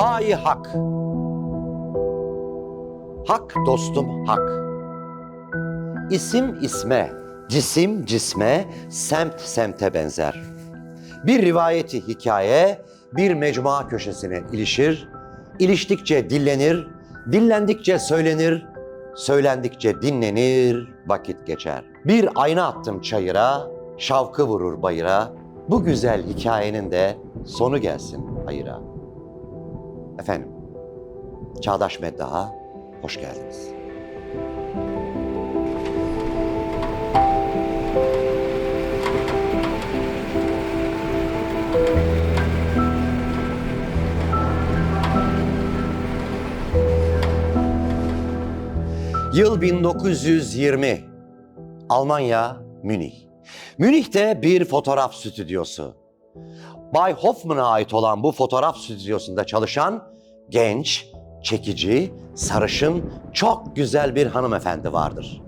Hayi hak. Hak dostum hak. İsim isme, cisim cisme, semt semte benzer. Bir rivayeti hikaye bir mecmua köşesine ilişir, iliştikçe dillenir, dillendikçe söylenir, söylendikçe dinlenir, vakit geçer. Bir ayna attım çayıra, şavkı vurur bayıra, bu güzel hikayenin de sonu gelsin hayıra. Efendim, Çağdaş Meddaha, hoş geldiniz. Yıl 1920. Almanya, Münih. Münih'te bir fotoğraf stüdyosu. Bay Hoffman'a ait olan bu fotoğraf stüdyosunda çalışan genç, çekici, sarışın, çok güzel bir hanımefendi vardır.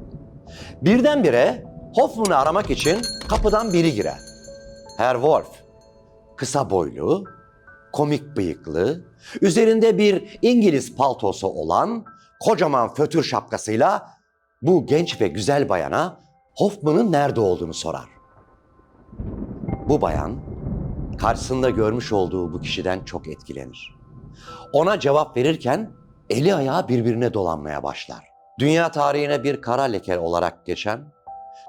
Birdenbire Hoffman'ı aramak için kapıdan biri girer. Herr Wolf, kısa boylu, komik bıyıklı, üzerinde bir İngiliz paltosu olan, kocaman fötür şapkasıyla bu genç ve güzel bayana Hoffman'ın nerede olduğunu sorar. Bu bayan karşısında görmüş olduğu bu kişiden çok etkilenir. Ona cevap verirken eli ayağı birbirine dolanmaya başlar. Dünya tarihine bir kara leke olarak geçen,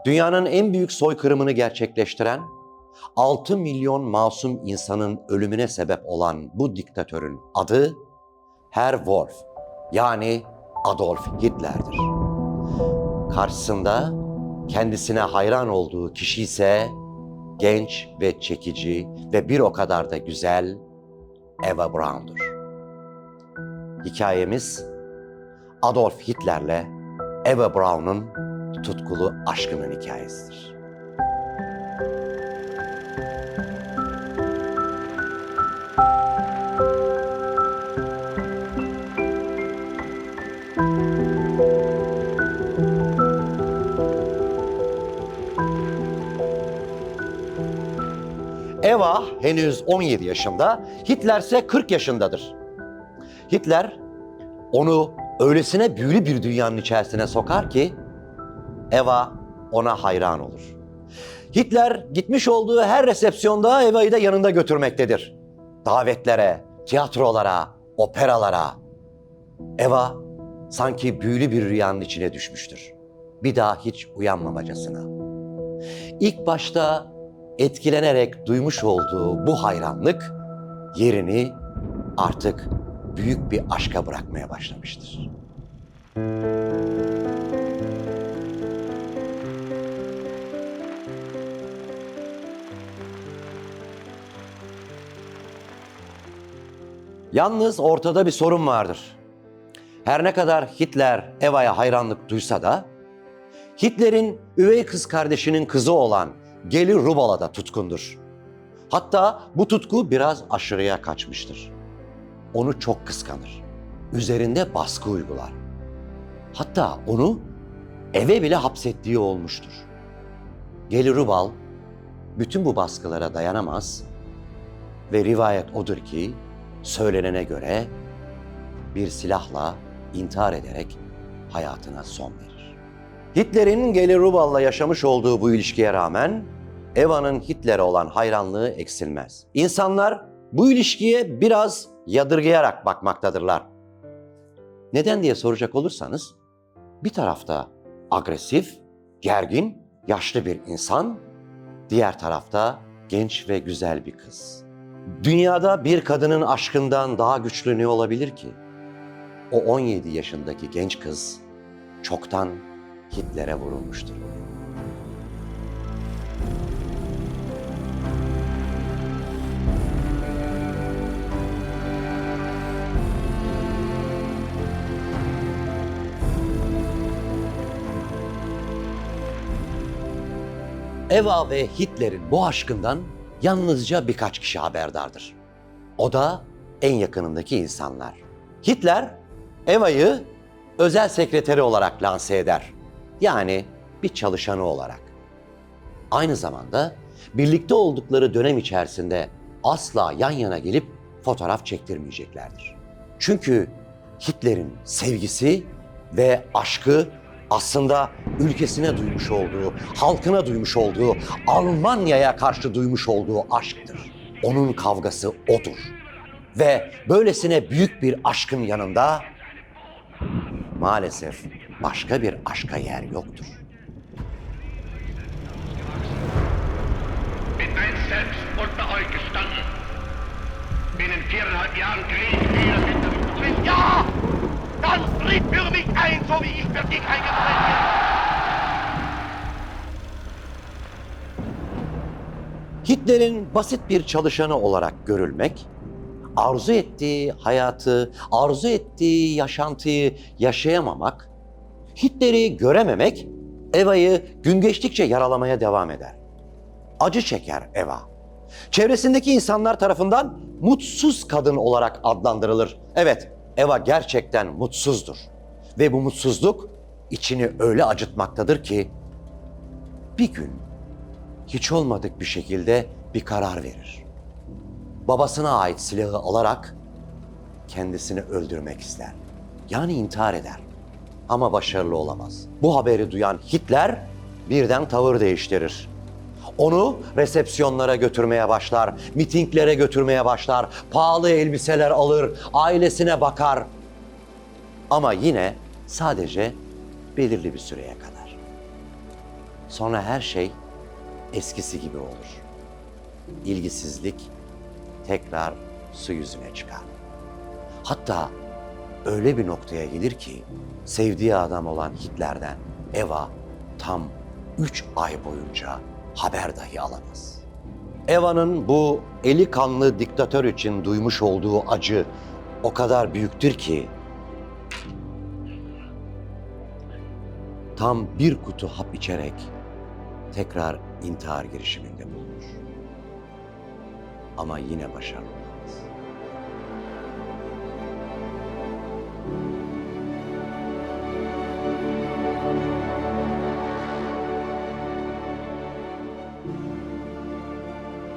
dünyanın en büyük soykırımını gerçekleştiren, 6 milyon masum insanın ölümüne sebep olan bu diktatörün adı Herr Wolf yani Adolf Hitler'dir. Karşısında kendisine hayran olduğu kişi ise genç ve çekici ve bir o kadar da güzel Eva Braun'dur. Hikayemiz Adolf Hitler'le Eva Braun'un tutkulu aşkının hikayesidir. Eva henüz 17 yaşında, Hitler ise 40 yaşındadır. Hitler onu öylesine büyülü bir dünyanın içerisine sokar ki Eva ona hayran olur. Hitler gitmiş olduğu her resepsiyonda Eva'yı da yanında götürmektedir. Davetlere, tiyatrolara, operalara. Eva sanki büyülü bir rüyanın içine düşmüştür. Bir daha hiç uyanmamacasına. İlk başta etkilenerek duymuş olduğu bu hayranlık yerini artık büyük bir aşka bırakmaya başlamıştır. Yalnız ortada bir sorun vardır. Her ne kadar Hitler Eva'ya hayranlık duysa da Hitler'in üvey kız kardeşinin kızı olan Geli Rubal'a da tutkundur. Hatta bu tutku biraz aşırıya kaçmıştır. Onu çok kıskanır. Üzerinde baskı uygular. Hatta onu eve bile hapsettiği olmuştur. Geli Rubal bütün bu baskılara dayanamaz ve rivayet odur ki söylenene göre bir silahla intihar ederek hayatına son verir. Hitler'in Geli Rubal'la yaşamış olduğu bu ilişkiye rağmen Eva'nın Hitler'e olan hayranlığı eksilmez. İnsanlar bu ilişkiye biraz yadırgayarak bakmaktadırlar. Neden diye soracak olursanız, bir tarafta agresif, gergin, yaşlı bir insan, diğer tarafta genç ve güzel bir kız. Dünyada bir kadının aşkından daha güçlü ne olabilir ki? O 17 yaşındaki genç kız çoktan Hitler'e vurulmuştur. Eva ve Hitler'in bu aşkından yalnızca birkaç kişi haberdardır. O da en yakınındaki insanlar. Hitler Eva'yı özel sekreteri olarak lanse eder. Yani bir çalışanı olarak. Aynı zamanda birlikte oldukları dönem içerisinde asla yan yana gelip fotoğraf çektirmeyeceklerdir. Çünkü Hitler'in sevgisi ve aşkı aslında ülkesine duymuş olduğu, halkına duymuş olduğu, Almanya'ya karşı duymuş olduğu aşktır. Onun kavgası odur. Ve böylesine büyük bir aşkın yanında maalesef başka bir aşka yer yoktur. bin einst selbst unter euch gestanden. Binnen viereinhalb Jahren Krieg dem Strich. Ja! Dann tritt für mich ein, so wie ich für dich eingetreten bin. Hitler'in basit bir çalışanı olarak görülmek, arzu ettiği hayatı, arzu ettiği yaşantıyı yaşayamamak, Hitler'i görememek Eva'yı gün geçtikçe yaralamaya devam eder. Acı çeker Eva. Çevresindeki insanlar tarafından mutsuz kadın olarak adlandırılır. Evet, Eva gerçekten mutsuzdur. Ve bu mutsuzluk içini öyle acıtmaktadır ki bir gün hiç olmadık bir şekilde bir karar verir. Babasına ait silahı alarak kendisini öldürmek ister. Yani intihar eder. Ama başarılı olamaz. Bu haberi duyan Hitler birden tavır değiştirir. Onu resepsiyonlara götürmeye başlar, mitinglere götürmeye başlar, pahalı elbiseler alır, ailesine bakar. Ama yine sadece belirli bir süreye kadar. Sonra her şey eskisi gibi olur. İlgisizlik tekrar su yüzüne çıkar. Hatta öyle bir noktaya gelir ki sevdiği adam olan Hitler'den Eva tam üç ay boyunca haber dahi alamaz. Eva'nın bu eli kanlı diktatör için duymuş olduğu acı o kadar büyüktür ki tam bir kutu hap içerek tekrar intihar girişiminde bulunur. Ama yine başarılı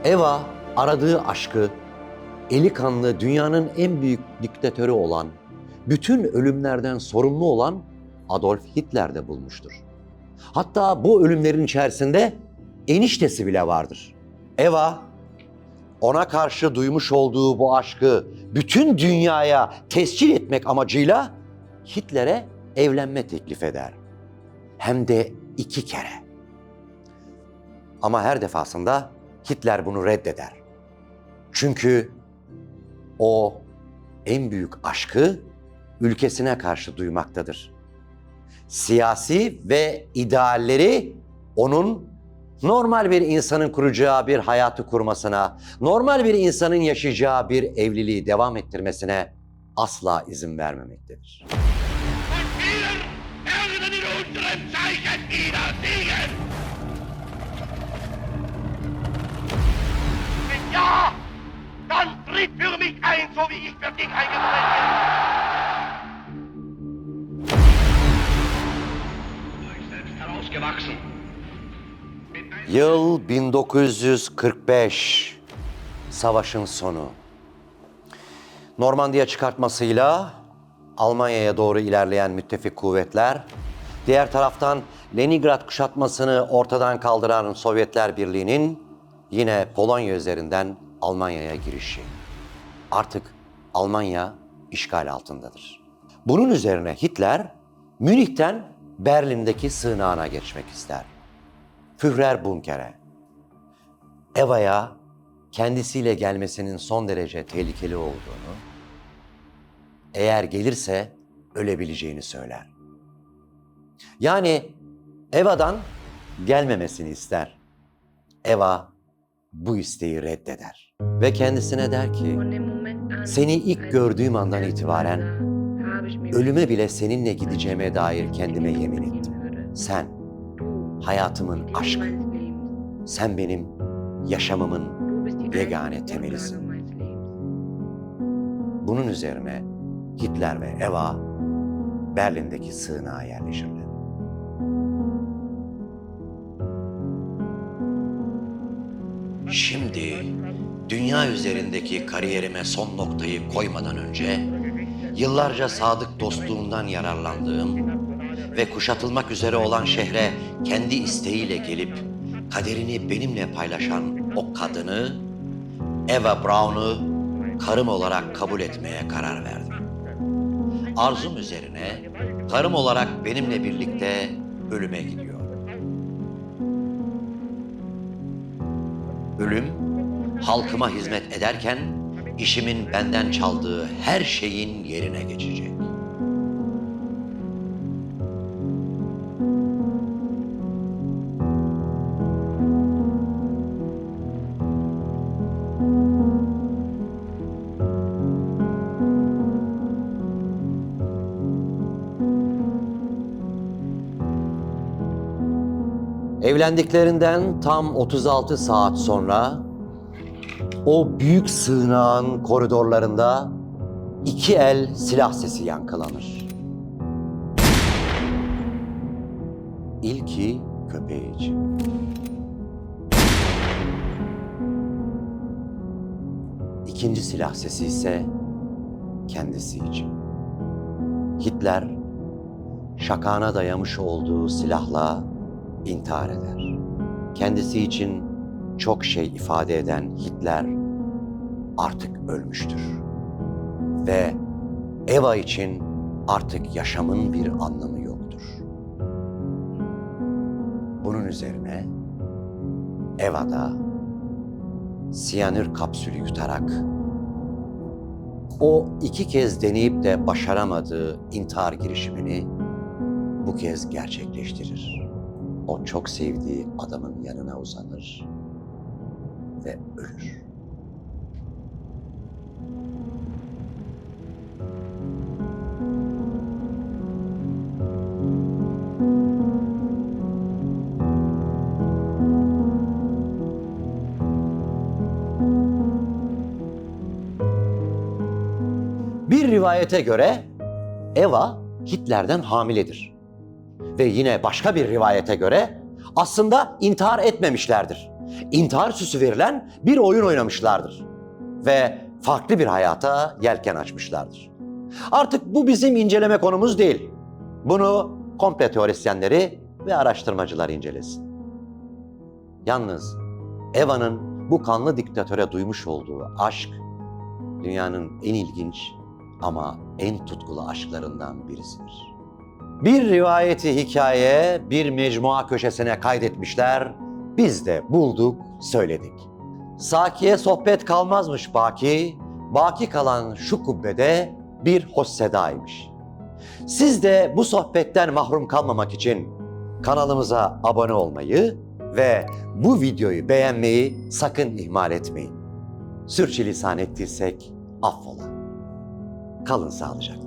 Eva aradığı aşkı eli kanlı dünyanın en büyük diktatörü olan, bütün ölümlerden sorumlu olan Adolf Hitler'de bulmuştur. Hatta bu ölümlerin içerisinde eniştesi bile vardır. Eva ona karşı duymuş olduğu bu aşkı bütün dünyaya tescil etmek amacıyla Hitler'e evlenme teklif eder. Hem de iki kere. Ama her defasında Hitler bunu reddeder. Çünkü o en büyük aşkı ülkesine karşı duymaktadır siyasi ve idealleri onun normal bir insanın kuracağı bir hayatı kurmasına, normal bir insanın yaşayacağı bir evliliği devam ettirmesine asla izin vermemektedir. Tritt für mich ein, so wie ich für dich eingetreten bin. Yıl 1945. Savaşın sonu. Normandiya çıkartmasıyla Almanya'ya doğru ilerleyen müttefik kuvvetler, diğer taraftan Leningrad kuşatmasını ortadan kaldıran Sovyetler Birliği'nin yine Polonya üzerinden Almanya'ya girişi. Artık Almanya işgal altındadır. Bunun üzerine Hitler Münih'ten Berlin'deki sığınağına geçmek ister. Führer Bunker'e. Eva'ya kendisiyle gelmesinin son derece tehlikeli olduğunu, eğer gelirse ölebileceğini söyler. Yani Eva'dan gelmemesini ister. Eva bu isteği reddeder ve kendisine der ki, Seni ilk gördüğüm andan itibaren ölüme bile seninle gideceğime dair kendime yemin ettim. Sen hayatımın aşkı, sen benim yaşamımın yegane temelisin. Bunun üzerine Hitler ve Eva Berlin'deki sığınağa yerleşirler. Şimdi dünya üzerindeki kariyerime son noktayı koymadan önce yıllarca sadık dostluğundan yararlandığım ve kuşatılmak üzere olan şehre kendi isteğiyle gelip kaderini benimle paylaşan o kadını Eva Brown'u karım olarak kabul etmeye karar verdim. Arzum üzerine karım olarak benimle birlikte ölüme gidiyor. Ölüm halkıma hizmet ederken işimin benden çaldığı her şeyin yerine geçecek. Evlendiklerinden tam 36 saat sonra o büyük sığınağın koridorlarında iki el silah sesi yankılanır. İlki köpeği için. İkinci silah sesi ise kendisi için. Hitler şakağına dayamış olduğu silahla intihar eder. Kendisi için çok şey ifade eden Hitler artık ölmüştür. Ve Eva için artık yaşamın bir anlamı yoktur. Bunun üzerine Eva da siyanür kapsülü yutarak o iki kez deneyip de başaramadığı intihar girişimini bu kez gerçekleştirir. O çok sevdiği adamın yanına uzanır ve ölür. Bir rivayete göre Eva Hitler'den hamiledir. Ve yine başka bir rivayete göre aslında intihar etmemişlerdir. İntihar süsü verilen bir oyun oynamışlardır. Ve farklı bir hayata yelken açmışlardır. Artık bu bizim inceleme konumuz değil. Bunu komple teorisyenleri ve araştırmacılar incelesin. Yalnız Eva'nın bu kanlı diktatöre duymuş olduğu aşk dünyanın en ilginç ama en tutkulu aşklarından birisidir. Bir rivayeti hikaye bir mecmua köşesine kaydetmişler. Biz de bulduk, söyledik. Sakiye sohbet kalmazmış baki, baki kalan şu kubbede bir hoş sedaymış. Siz de bu sohbetten mahrum kalmamak için kanalımıza abone olmayı ve bu videoyu beğenmeyi sakın ihmal etmeyin. Sürçülisan ettiysek affola. Kalın sağlıcakla.